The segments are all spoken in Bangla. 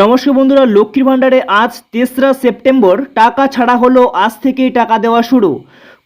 নমস্কার বন্ধুরা, লক্ষ্মীর ভাণ্ডারে আজ তেসরা সেপ্টেম্বর, টাকা ছাড়া হলো আজ থেকেই টাকা দেওয়া শুরু।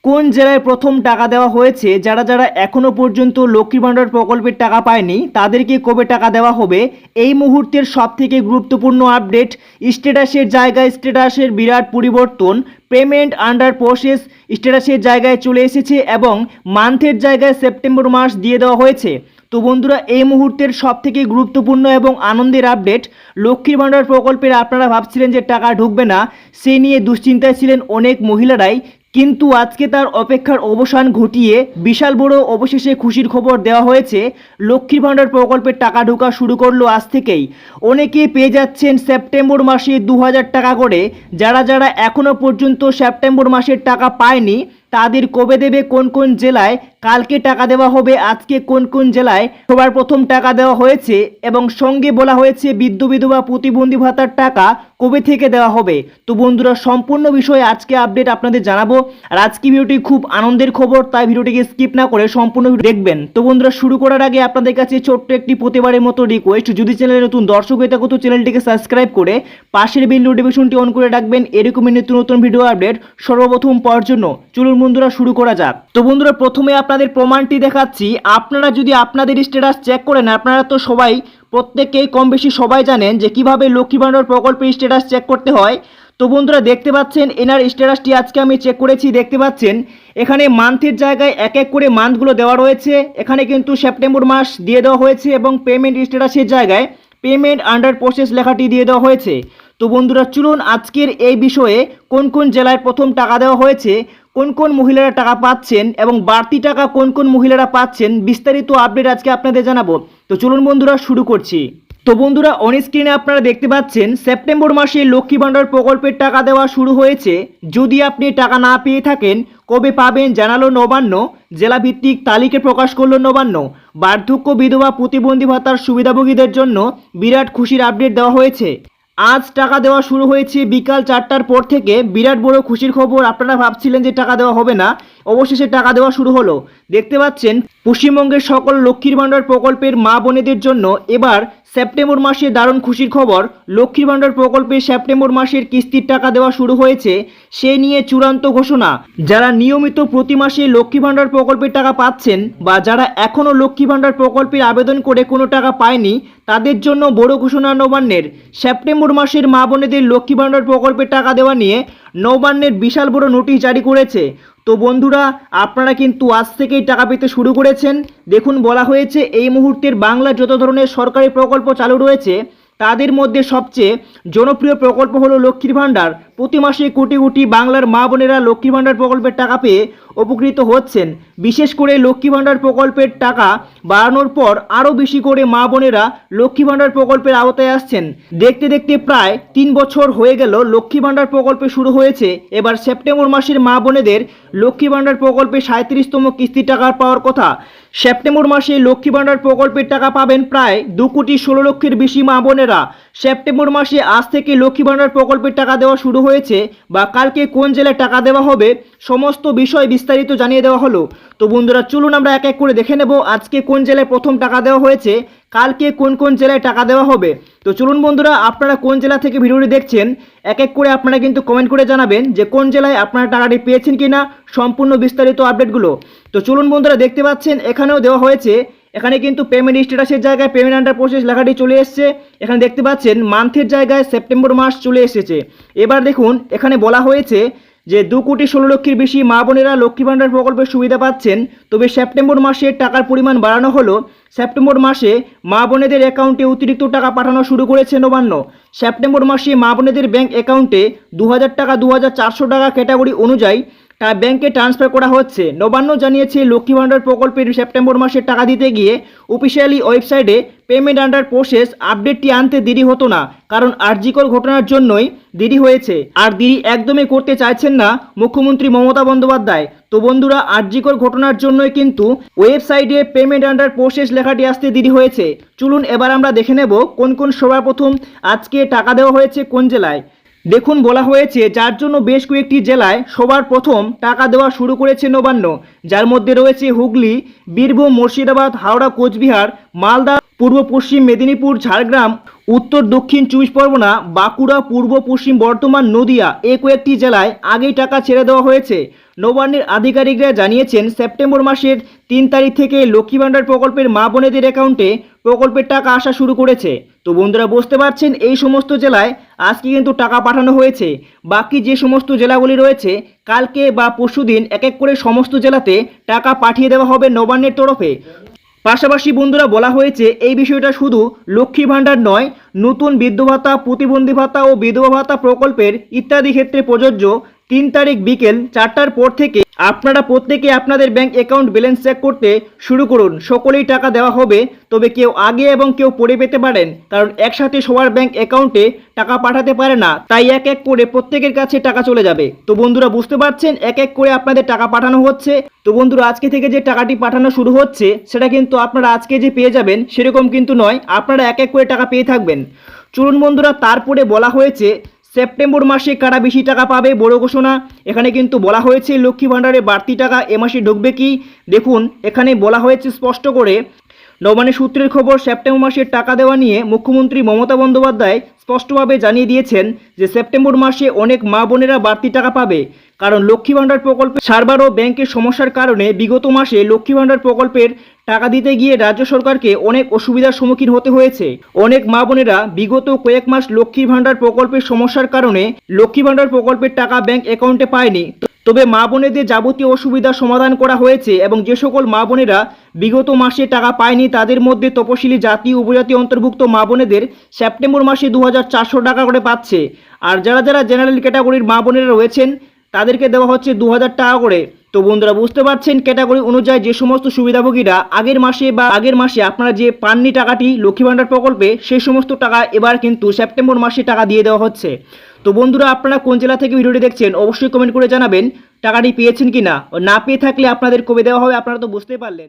কোন জেলায় প্রথম টাকা দেওয়া হয়েছে, যারা যারা এখনও পর্যন্ত লক্ষ্মীর ভাণ্ডার প্রকল্পের টাকা পায়নি, তাদেরকে কবে টাকা দেওয়া হবে? এই মুহূর্তের সবথেকে গুরুত্বপূর্ণ আপডেট, স্ট্যাটাসের জায়গায় স্ট্যাটাসের বিরাট পরিবর্তন, পেমেন্ট আন্ডার প্রসেস স্ট্যাটাসের জায়গায় চলে এসেছে এবং মান্থের জায়গায় সেপ্টেম্বর মাস দিয়ে দেওয়া হয়েছে। তো বন্ধুরা, এই মুহূর্তের সব থেকে গুরুত্বপূর্ণ এবং আনন্দের আপডেট লক্ষ্মীর ভাণ্ডার প্রকল্পের আপনারা ভাবছিলেন যে টাকা ঢুকবে না, সে নিয়ে দুশ্চিন্তায় ছিলেন অনেক মহিলারাই, কিন্তু আজকে তার অপেক্ষার অবসান ঘটিয়ে বিশাল বড় অবশেষে খুশির খবর দেওয়া হয়েছে, লক্ষ্মীর ভাণ্ডার প্রকল্পের টাকা ঢোকা শুরু করল আজ থেকেই। অনেকে পেয়ে যাচ্ছেন সেপ্টেম্বর মাসে দু হাজার টাকা করে, যারা যারা এখনও পর্যন্ত সেপ্টেম্বর মাসের টাকা পায়নি তাদের কবে দেবে, কোন কোন জেলায়, কালকে টাকা দেওয়া হবে, আজকে কোন কোন জেলায়, সবার প্রথম টাকা দেওয়া হয়েছে এবং সঙ্গে বলা হয়েছে বৃদ্ধ বিধবা প্রতিবন্ধী ভাতার টাকা কবে থেকে দেওয়া হবে। তো বন্ধুরা, সম্পূর্ণ বিষয়ে আজকে আপডেট আপনাদের জানাব। আর আজকে ভিডিওটি খুব আনন্দের খবর, তাই ভিডিওটিকে স্কিপ না করে সম্পূর্ণ দেখবেন। তো বন্ধুরা, শুরু করার আগে আপনাদের কাছে ছোট্ট একটি প্রতিবারের মতো রিকোয়েস্ট যদি চ্যানেলে নতুন দর্শক হয়ে থাকো, তো চ্যানেলটিকে সাবস্ক্রাইব করে পাশের বিল নোটিফিকেশনটি অন করে রাখবেন। এরকমই নিত্য নতুন ভিডিও আপডেট সর্বপ্রথম পাওয়ার জন্য। চলুন বন্ধুরা, শুরু করা যাক। তো বন্ধুরা, প্রথমে আপনাদের প্রমাণটি দেখাচ্ছি। আপনারা যদি আপনাদের স্ট্যাটাস চেক করেন আপনারা তো সবাই প্রত্যেকেই কম বেশি সবাই জানেন যে কীভাবে লক্ষ্মী ভাণ্ডার প্রকল্পের স্ট্যাটাস চেক করতে হয়। তো বন্ধুরা, দেখতে পাচ্ছেন, এনার স্ট্যাটাসটি আজকে আমি চেক করেছি, দেখতে পাচ্ছেন। এখানে মান্থের জায়গায় এক এক করে মান্থগুলো দেওয়া রয়েছে। এখানে কিন্তু সেপ্টেম্বর মাস দিয়ে দেওয়া হয়েছে এবং পেমেন্ট স্ট্যাটাসের জায়গায় পেমেন্ট আন্ডার প্রসেস লেখাটি দিয়ে দেওয়া হয়েছে। তো বন্ধুরা, চলুন আজকের এই বিষয়ে কোন কোন জেলায় প্রথম টাকা দেওয়া হয়েছে, কোন কোন মহিলারা টাকা পাচ্ছেন এবং বাড়তি টাকা কোন কোন মহিলারা পাচ্ছেন, বিস্তারিত আপডেট আজকে আপনাদের জানাব। তো চলুন বন্ধুরা, শুরু করছি। তো বন্ধুরা অন স্ক্রিনে আপনারা দেখতে পাচ্ছেন, সেপ্টেম্বর মাসে লক্ষ্মী ভাণ্ডার প্রকল্পের টাকা দেওয়া শুরু হয়েছে। যদি আপনি টাকা না পেয়ে থাকেন, কবে পাবেন জানালো নবান্ন, জেলাভিত্তিক তালিকা প্রকাশ করল নবান্ন। বার্ধক্য বিধবা প্রতিবন্ধী ভাতার সুবিধাভোগীদের জন্য বিরাট খুশির আপডেট দেওয়া হয়েছে। আজ টাকা দেওয়া শুরু হয়েছে বিকাল চারটার পর থেকে। বিরাট বড় খুশির খবর, আপনারা ভাবছিলেন যে টাকা দেওয়া হবে না। অবশেষে টাকা দেওয়া শুরু হলো। দেখতে পাচ্ছেন, পশ্চিমবঙ্গের সকল লক্ষ্মীর ভাণ্ডার প্রকল্পের মা বোনেদের জন্য এবার সেপ্টেম্বর মাসে দারুণ খুশির খবর। লক্ষ্মীর ভাণ্ডার প্রকল্পে সেপ্টেম্বর মাসের কিস্তির টাকা দেওয়া শুরু হয়েছে, সে নিয়ে চূড়ান্ত ঘোষণা। যারা নিয়মিত প্রতি মাসে লক্ষ্মী ভাণ্ডার প্রকল্পের টাকা পাচ্ছেন বা যারা এখনও লক্ষ্মী ভাণ্ডার প্রকল্পের আবেদন করে কোনো টাকা পায়নি, তাদের জন্য বড় ঘোষণা নবান্নের। সেপ্টেম্বর মাসের মা বোনেদের লক্ষ্মী ভাণ্ডার প্রকল্পের টাকা দেওয়া নিয়ে নবান্নের বিশাল বড় নোটিশ জারি করেছে। তো বন্ধুরা, আপনারা কিন্তু আজ থেকেই টাকা পেতে শুরু করেছেন। দেখুন, বলা হয়েছে এই মুহূর্তের বাংলা যত ধরনের সরকারি প্রকল্প চালু রয়েছে তাদের মধ্যে সবচেয়ে জনপ্রিয় প্রকল্প হলো লক্ষ্মীর ভাণ্ডার। প্রতি মাসে কোটি কোটি বাংলার মা বোনেরা লক্ষ্মীর ভাণ্ডার প্রকল্পের টাকা পেয়ে উপকৃত হচ্ছেন। বিশেষ করে লক্ষ্মী ভাণ্ডার প্রকল্পের টাকা বাড়ানোর পর আরও বেশি করে মা বোনেরা লক্ষ্মী ভাণ্ডার প্রকল্পের আওতায় আসছেন। দেখতে দেখতে প্রায় তিন বছর হয়ে গেল লক্ষ্মী ভাণ্ডার প্রকল্প শুরু হয়েছে। এবার সেপ্টেম্বর মাসের মা বোনেদের লক্ষ্মী ভাণ্ডার প্রকল্পে সাঁত্রিশতম কিস্তির টাকা পাওয়ার কথা। সেপ্টেম্বর মাসে লক্ষ্মী ভাণ্ডার প্রকল্পের টাকা পাবেন প্রায় দু কোটি ষোলো লক্ষের বেশি মা বোনেরা। সেপ্টেম্বর মাসে আজ থেকে লক্ষ্মী ভাণ্ডার প্রকল্পের টাকা দেওয়া শুরু হয়েছে বা কালকে কোন জেলায় টাকা দেওয়া হবে সমস্ত বিষয় বিস্তারিত জানিয়ে দেওয়া হলো। তো বন্ধুরা, চলুন আমরা এক এক করে দেখে নেব আজকে কোন জেলায় প্রথম টাকা দেওয়া হয়েছে, কালকে কোন কোন জেলায় টাকা দেওয়া হবে। তো চলুন বন্ধুরা, আপনারা কোন জেলা থেকে ভিডিওটি দেখছেন, এক এক করে আপনারা কিন্তু কমেন্ট করে জানাবেন যে কোন জেলায় আপনারা টাকাটি পেয়েছেন কিনা, সম্পূর্ণ বিস্তারিত আপডেটগুলো তো চলুন বন্ধুরা, দেখতে পাচ্ছেন, এখানেও দেওয়া হয়েছে এখানে কিন্তু পেমেন্ট স্ট্যাটাসের জায়গায় পেমেন্ট আন্ডার প্রসেস লেখাটি চলে এসছে। এখানে দেখতে পাচ্ছেন মান্থের জায়গায় সেপ্টেম্বর মাস চলে এসেছে। এবার দেখুন, এখানে বলা হয়েছে যে দু কোটি ষোলো লক্ষের বেশি মা বোনেরা লক্ষ্মী ভাণ্ডার প্রকল্পের সুবিধা পাচ্ছেন। তবে সেপ্টেম্বর মাসে টাকার পরিমাণ বাড়ানো হলো। সেপ্টেম্বর মাসে মা বোনেদের অ্যাকাউন্টে অতিরিক্ত টাকা পাঠানো শুরু করেছে নবান্ন। সেপ্টেম্বর মাসে মা বোনেদের ব্যাঙ্ক অ্যাকাউন্টে দু হাজার টাকা দু হাজার চারশো টাকা ক্যাটাগরি অনুযায়ী ব্যাংকে ট্রান্সফার করা হচ্ছে। নবান্ন জানিয়েছে লক্ষ্মী ভাণ্ডার প্রকল্পের সেপ্টেম্বর মাসে টাকা দিতে গিয়ে অফিসিয়ালি ওয়েবসাইটে পেমেন্ট আন্ডার প্রসেস আপডেটটি আনতে দেরি হতো না, কারণ আরজিকর ঘটনার জন্যই দেরি হয়েছে। আর দেরি একদমই করতে চাইছেন না মুখ্যমন্ত্রী মমতা বন্দ্যোপাধ্যায়। তো বন্ধুরা, আরজিকর ঘটনার জন্যই কিন্তু ওয়েবসাইটে পেমেন্ট আন্ডার প্রসেস লেখাটি আসতে দেরি হয়েছে। চলুন এবার আমরা দেখে নেব কোন কোন সবার প্রথম আজকে টাকা দেওয়া হয়েছে কোন জেলায়। দেখুন, বলা হয়েছে, যার জন্য বেশ কয়েকটি জেলায় সবার প্রথম টাকা দেওয়া শুরু করেছে নবান্ন। যার মধ্যে রয়েছে হুগলি, বীরভূম, মুর্শিদাবাদ, হাওড়া, কোচবিহার, মালদা, পূর্ব পশ্চিম মেদিনীপুর, ঝাড়গ্রাম, উত্তর দক্ষিণ চব্বিশ পরগনা, বাঁকুড়া, পূর্ব পশ্চিম বর্ধমান, নদিয়া এ কয়েকটি জেলায় আগেই টাকা ছেড়ে দেওয়া হয়েছে। নবান্নের আধিকারিকরা জানিয়েছেন, সেপ্টেম্বর মাসের তিন তারিখ থেকে লক্ষ্মী ভাণ্ডার প্রকল্পের মা বোনেদের অ্যাকাউন্টে প্রকল্পের টাকা আসা শুরু করেছে। তো বন্ধুরা, বুঝতে পারছেন, এই সমস্ত জেলায় আজকে কিন্তু টাকা পাঠানো হয়েছে। বাকি যে সমস্ত জেলাগুলি রয়েছে, কালকে বা পরশুদিন এক এক করে সমস্ত জেলাতে টাকা পাঠিয়ে দেওয়া হবে নবান্নের তরফে। পাশাপাশি বন্ধুরা, বলা হয়েছে এই বিষয়টা শুধু লক্ষ্মী ভাণ্ডার নয়, নতুন বৃদ্ধ ভাতা, প্রতিবন্ধী ভাতা ও বিধবা ভাতা প্রকল্পের ইত্যাদি ক্ষেত্রে প্রযোজ্য। তিন তারিখ বিকেল চারটার পর থেকে আপনারা প্রত্যেকে আপনাদের ব্যাংক অ্যাকাউন্ট ব্যালেন্স চেক করতে শুরু করুন। সকলেই টাকা দেওয়া হবে, তবে কেউ আগে এবং কেউ পরে পেতে পারেন, কারণ একসাথে সবার ব্যাংক অ্যাকাউন্টে টাকা পাঠাতে পারে না, তাই এক এক করে প্রত্যেকের কাছে টাকা চলে যাবে। তো বন্ধুরা, বুঝতে পারছেন? এক এক করে আপনাদের টাকা পাঠানো হচ্ছে। তো বন্ধুরা, আজকে থেকে যে টাকাটি পাঠানো শুরু হচ্ছে, সেটা কিন্তু আপনারা আজকে যে পেয়ে যাবেন, সেরকম কিন্তু নয়। আপনারা এক এক করে টাকা পেয়ে থাকবেন। চলুন বন্ধুরা, তারপরে বলা হয়েছে সেপ্টেম্বর মাসে কারা বেশি টাকা পাবে বড় ঘোষণা। এখানে কিন্তু বলা হয়েছে লক্ষ্মী ভাণ্ডারে বাড়তি টাকা এ মাসে ঢুকবে কি? দেখুন, এখানে বলা হয়েছে স্পষ্ট করে নবান্নে সূত্রের খবর সেপ্টেম্বর মাসের টাকা দেওয়া নিয়ে মুখ্যমন্ত্রী মমতা বন্দ্যোপাধ্যায় স্পষ্টভাবে জানিয়ে দিয়েছেন যে সেপ্টেম্বর মাসে অনেক মা বোনেরা বাড়তি টাকা পাবে। কারণ লক্ষ্মী ভাণ্ডার প্রকল্পে সার্ভার ও ব্যাংকের সমস্যার কারণে বিগত মাসে লক্ষ্মী ভাণ্ডার প্রকল্পের টাকা দিতে গিয়ে রাজ্য সরকারকে অনেক অসুবিধার সম্মুখীন হতে হয়েছে। অনেক মা বোনেরা বিগত কয়েক মাস লক্ষ্মী ভাণ্ডার প্রকল্পের সমস্যার কারণে লক্ষ্মী ভাণ্ডার প্রকল্পের টাকা ব্যাংক অ্যাকাউন্টে পায়নি। তবে মা বোনেদের যাবতীয় অসুবিধার সমাধান করা হয়েছে এবং যে সকল মা বোনেরা বিগত মাসে টাকা পায়নি তাদের মধ্যে তপশিলি জাতি উপজাতি অন্তর্ভুক্ত মা বোনেদের সেপ্টেম্বর মাসে দু হাজার চারশো টাকা করে পাচ্ছে। আর যারা যারা জেনারেল ক্যাটাগরির মা বোনেরা রয়েছেন, তাদেরকে দেওয়া হচ্ছে দু হাজার টাকা করে। তো বন্ধুরা, বুঝতে পারছেন ক্যাটাগরি অনুযায়ী যে সমস্ত সুবিধাভোগীরা আগের মাসে বা আগের মাসে আপনারা যে পাননি টাকাটি লক্ষ্মী ভাণ্ডার প্রকল্পে, সেই সমস্ত টাকা এবার কিন্তু সেপ্টেম্বর মাসে টাকা দিয়ে দেওয়া হচ্ছে। তো বন্ধুরা, আপনারা কোন জেলা থেকে ভিডিওটি দেখছেন, অবশ্যই কমেন্ট করে জানাবেন, টাকাটি পেয়েছেন কি না না পেয়ে থাকলে আপনাদের কবে দেওয়া হবে, আপনারা তো বুঝতে পারলেন।